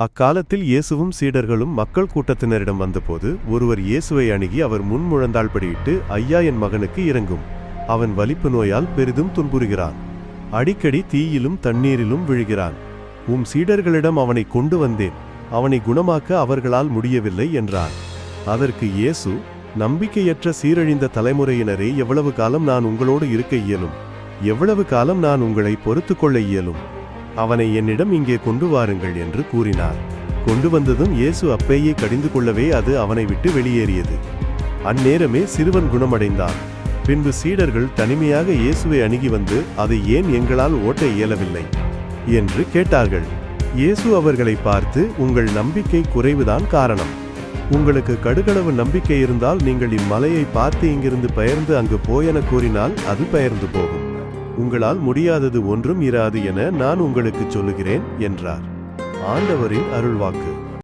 அக்காலத்தில் இயேசுவும் சீடர்களும் மக்கள் கூட்டத்தினரிடம் வந்தபோது ஒருவர் இயேசுவை அணுகி அவர் முன்முழந்தாள்படியிட்டு ஐயா என் மகனுக்கு இறங்கும் அவன் வலிப்பு நோயால் பெரிதும் துன்புறுகிறான். அடிக்கடி தீயிலும் தண்ணீரிலும் விழுகிறான். உம் சீடர்களிடம் அவனை கொண்டு வந்தேன். அவனை குணமாக்க அவர்களால் முடியவில்லை என்றார். அதற்கு இயேசு நம்பிக்கையற்ற சீரழிந்த தலைமுறையினரே எவ்வளவு காலம் நான் உங்களோடு இருக்க இயலும்? எவ்வளவு காலம் நான் உங்களை பொறுத்துக்கொள்ள இயலும்? அவனை என்னிடம் இங்கே கொண்டு வாருங்கள் என்று கூறினார். கொண்டு வந்ததும் இயேசு அப்பேயே கடிந்து கொள்ளவே அது அவனை விட்டு வெளியேறியது. அந்நேரமே சிறுவன் குணமடைந்தான். பின்பு சீடர்கள் தனிமையாக இயேசுவை அணுகி வந்து அதை ஏன் எங்களால் ஓட்ட இயலவில்லை? என்று கேட்டார்கள். இயேசு அவர்களை பார்த்து உங்கள் நம்பிக்கை குறைவுதான் காரணம். உங்களுக்கு கடுகளவு நம்பிக்கை இருந்தால் நீங்கள் இம்மலையை பார்த்து இங்கிருந்து பெயர்ந்து அங்கு போயென கூறினால் அது பெயர்ந்து போகும். உங்களால் முடியாதது ஒன்றும் இராது என நான் உங்களுக்கு சொல்லுகிறேன் என்றார். ஆண்டவரின் அருள்வாக்கு.